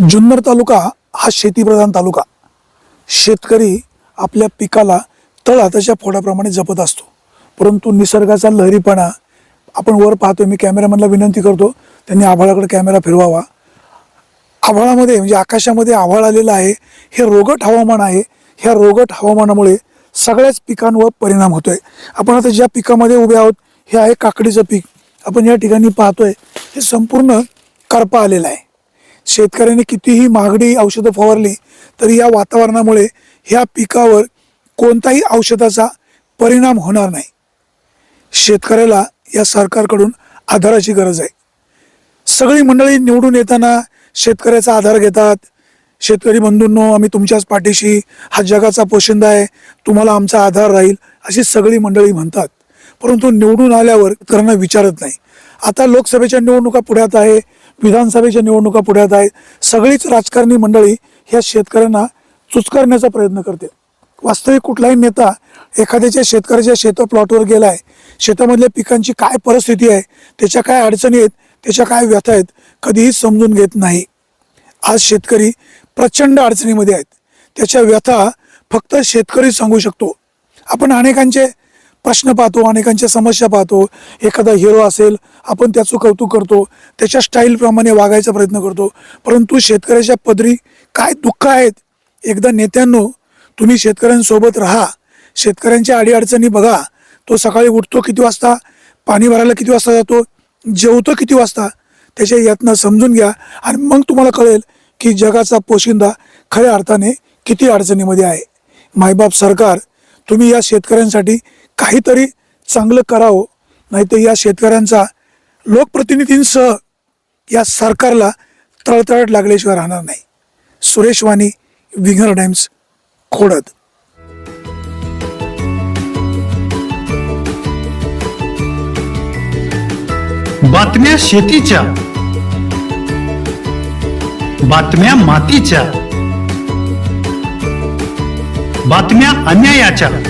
जुन्नर तालुका हा शेतीप्रधान तालुका. शेतकरी आपल्या पिकाला तळ हाताच्या फोडाप्रमाणे जपत असतो. परंतु निसर्गाचा लहरीपणा आपण वर पाहतोय मी कॅमेरामॅनला विनंती करतो त्यांनी आभाळाकडे कॅमेरा फिरवावा. आभाळामध्ये म्हणजे आकाशामध्ये आभाळ आलेलं आहे. हे रोगट हवामान आहे. ह्या रोगट हवामानामुळे सगळ्याच पिकांवर परिणाम होतोय. आपण आता ज्या पिकामध्ये उभे आहोत हे आहे काकडीचं पीक. आपण या ठिकाणी पाहतोय हे संपूर्ण करपा आलेलं आहे. शेतकऱ्यांनी कितीही महागडी औषधं फवारली तरी या वातावरणामुळे ह्या पिकावर कोणताही औषधाचा परिणाम होणार नाही. शेतकऱ्याला या सरकारकडून आधाराची गरज आहे. सगळी मंडळी निवडून येताना शेतकऱ्याचा आधार घेतात. शेतकरी बंधूंनो आम्ही तुमच्याच पाठीशी हा जगाचा पोशिंदा आहे तुम्हाला आमचा आधार राहील अशी सगळी मंडळी म्हणतात. परंतु निवडून आल्यावर त्यांना विचारत नाही. आता लोकसभेच्या निवडणुका पुढ्यात आहे विधानसभेच्या निवडणुका पुढ्यात आहे सगळीच राजकारणी मंडळी ह्या शेतकऱ्यांना चुचकारण्याचा प्रयत्न करते वास्तविक कुठलाही नेता एखाद्याच्या शेतकऱ्याच्या शेत प्लॉटवर गेलाय. शेतामधल्या पिकांची काय परिस्थिती आहे? त्याच्या काय अडचणी आहेत? त्याच्या काय व्यथा आहेत? कधीही समजून घेत नाही. आज शेतकरी प्रचंड अडचणीमध्ये आहेत. त्याच्या व्यथा फक्त शेतकरी सांगू शकतो. आपण अनेकांचे प्रश्न पाहतो अनेकांच्या समस्या पाहतो एखादा हिरो असेल आपण त्याचं कौतुक करतो त्याच्या स्टाईलप्रमाणे वागायचा प्रयत्न करतो. परंतु शेतकऱ्याच्या पदरी काय दुःख आहेत? एकदा नेत्यांनो तुम्ही शेतकऱ्यांसोबत राहा. शेतकऱ्यांच्या अडीअडचणी बघा. तो सकाळी उठतो किती वाजता? पाणी भरायला किती वाजता जातो? जेवतो किती वाजता? त्याच्या यातनं समजून घ्या आणि मग तुम्हाला कळेल की जगाचा पोशिंदा खऱ्या अर्थाने किती अडचणीमध्ये आहे. मायबाप सरकार तुम्ही या शेतकऱ्यांसाठी काहीतरी चांगलं करावं नाहीतर या शेतकऱ्यांचा लोकप्रतिनिधींसह या सरकारला तळतळट लागल्याशिवाय राहणार नाही. सुरेश वाणी विंगर टाइम्स खोडद. बातम्या शेतीच्या. बातम्या मातीच्या. बातम्या अन्यायाच्या.